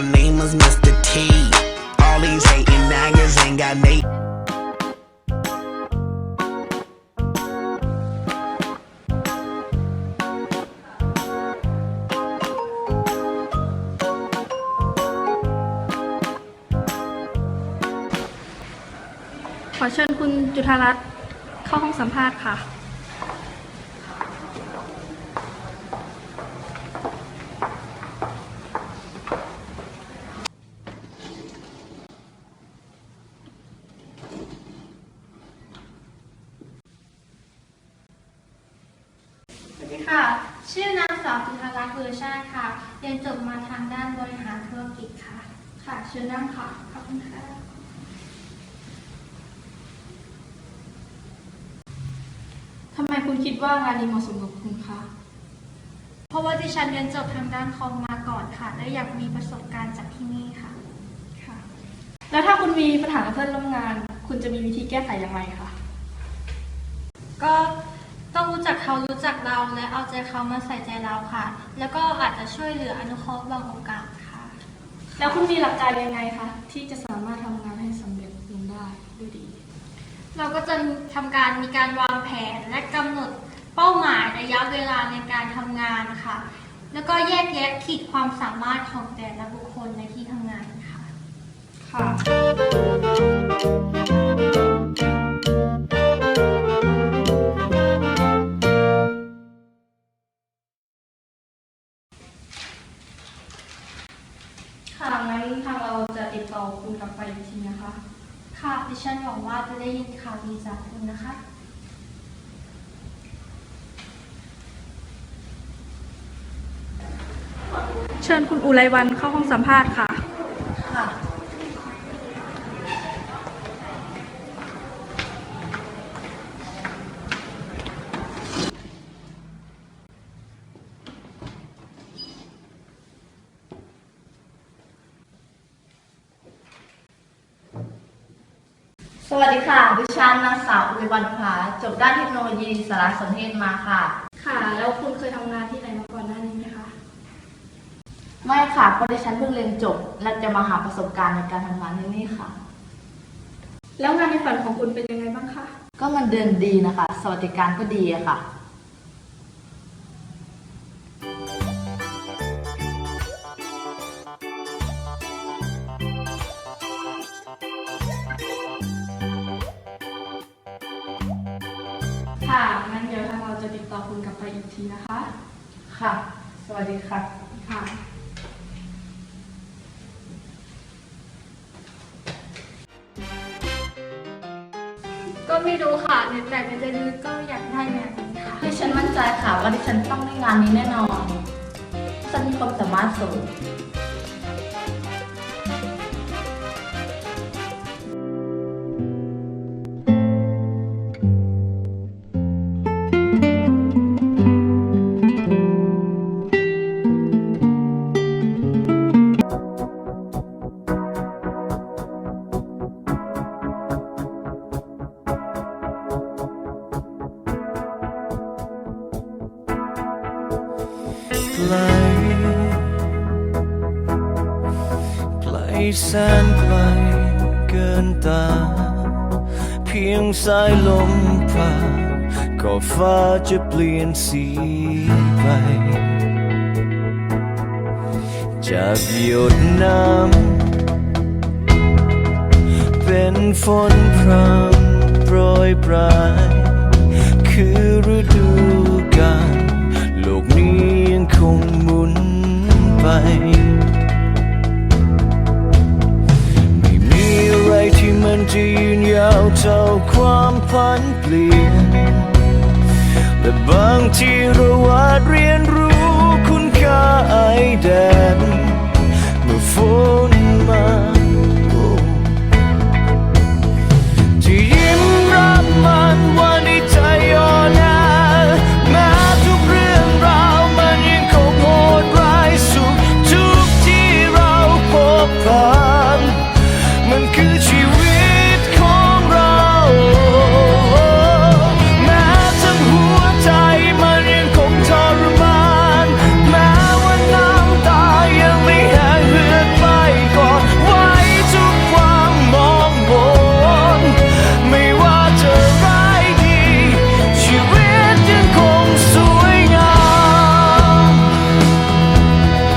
my name is Mr. T. All these hating niggas ain't got Nate. ขอเชิญคุณจุธารัตน์เข้าห้องสัมภาษณ์ค่ะ ค่ะ ชื่อนางสาวจุธารัตน์เวอร์ชาติค่ะ เรียนจบมาทางด้านบริหารธุรกิจค่ะ ค่ะเชิญนั่งค่ะ ขอบคุณค่ะ ทำไมคุณคิดว่างานนี้เหมาะสมกับคุณคะ เพราะว่าดิฉันเรียนจบทางด้านคอมมาก่อนค่ะ และอยากมีประสบการณ์จากที่นี่ค่ะ ค่ะ แล้วถ้าคุณมีปัญหากับเพื่อนร่วมงาน คุณจะมีวิธีแก้ไขอย่างไรคะ ก็ รู้จักเขารู้จักเราและเอาใจเขามาใส่ใจเราค่ะ แล้วก็อาจจะช่วยเหลืออนุเคราะห์บางโอกาสค่ะ แล้วคุณมีหลักการยังไงคะที่จะสามารถทำงานให้สำเร็จลงได้ด้วยดี เราก็จะทำการมีการวางแผนและกำหนดเป้าหมายระยะเวลาในการทำงานค่ะ แล้วก็แยกแยะขีดความสามารถของแต่ละบุคคลในที่ทำงานค่ะ ค่ะ ค่ะงั้นทางเราจะติดต่อคุณกลับไปอีกทีนะคะ ค่ะดิฉันหวังว่าจะได้ยินข่าวดีจากคุณนะคะ เชิญคุณอุไรวันเข้าห้องสัมภาษณ์ค่ะค่ะ สวัสดีค่ะ ดิฉันนางสาวอุไรวันค่ะจบด้านเทคโนโลยีสารสนเทศมาค่ะ ค่ะ แล้วคุณเคยทำงานที่ไหนมาก่อนหน้านี้ไหมคะ ไม่ค่ะเพราะดิฉันเพิ่งเรียนจบ และจะมาหาประสบการณ์ในการทำงานที่นี่ค่ะ แล้วงานในฝันของคุณเป็นยังไงบ้างคะ ก็มันเดินดีนะคะ สวัสดิการก็ดีอะค่ะ ค่ะงั้นเดี๋ยวทางเราจะติดต่อคุณกลับไปอีกทีนะคะ ค่ะ สวัสดีค่ะ ค่ะ ก็ไม่รู้ค่ะในแต่ในใจลึกก็อยากได้แบบนี้ค่ะดิฉันมั่นใจค่ะว่าดิฉันต้องได้งานนี้แน่นอน ฉันมีความสามารถสูง ลไกลแสนไกลเกินตา เพียงสายลมผ่านก็ฟ้าจะเปลี่ยนสีไป จากหยดน้ำเป็นฝนพรำโปรยปลาย งหมุนไป ไม่มีอะไรที่มันจะยืนยาวเท่าความผันเปลี่ยน และบางทีเราอาจเรียนรู้คุณค่าไอแดน